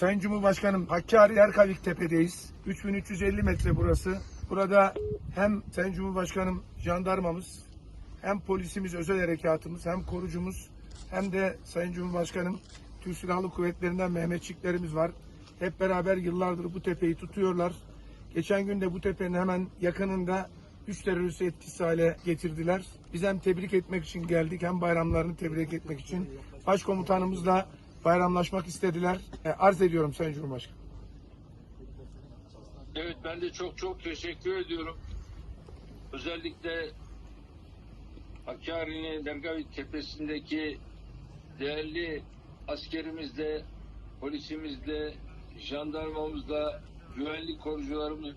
Sayın Cumhurbaşkanım Hakkari Erkavik Tepe'deyiz. 3350 metre burası. Burada hem Sayın Cumhurbaşkanım jandarmamız, hem polisimiz, özel harekatımız, hem korucumuz, hem de Sayın Cumhurbaşkanım Türk Silahlı Kuvvetlerinden Mehmetçiklerimiz var. Hep beraber yıllardır bu tepeyi tutuyorlar. Geçen gün de bu tepenin hemen yakınında üç teröristi etkisiz hale getirdiler. Biz hem tebrik etmek için geldik hem bayramlarını tebrik etmek için. Başkomutanımızla bayramlaşmak istediler. E, arz ediyorum Sayın Cumhurbaşkanım. Evet ben de çok çok teşekkür ediyorum. Özellikle Hakkari'nin Dergavit Tepesi'ndeki değerli askerimizle, polisimizle, jandarmamızla, güvenlik korucularımız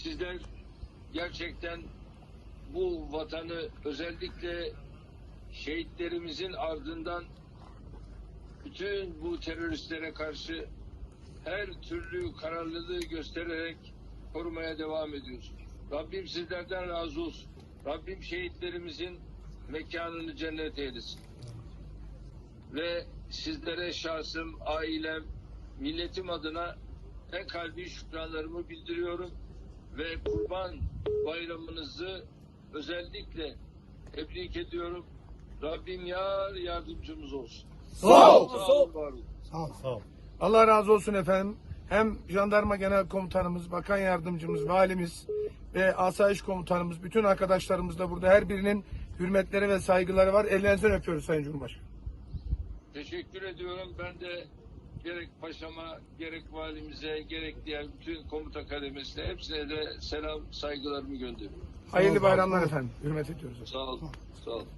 sizler gerçekten bu vatanı özellikle şehitlerimizin ardından bütün bu teröristlere karşı her türlü kararlılığı göstererek korumaya devam ediyorsunuz. Rabbim sizlerden razı olsun. Rabbim şehitlerimizin mekanını cennet eylesin. Ve sizlere şahsım, ailem, milletim adına en kalbi şükranlarımı bildiriyorum ve Kurban Bayramınızı özellikle tebrik ediyorum. Rabbim yar yardımcımız olsun. Sağ ol. Sağ olun, var olun. Allah razı olsun efendim. Hem Jandarma Genel Komutanımız, Bakan Yardımcımız, Valimiz ve Asayiş Komutanımız, bütün arkadaşlarımız da burada her birinin hürmetleri ve saygıları var. Ellerinizden öpüyoruz Sayın Cumhurbaşkanım. Teşekkür ediyorum. Ben de gerek paşama, gerek valimize, gerek diğer bütün komuta kademesine hepsine de selam, saygılarımı gönderiyorum. Hayırlı bayramlar efendim. Hürmet ediyoruz. Sağ olun. Sağ olun.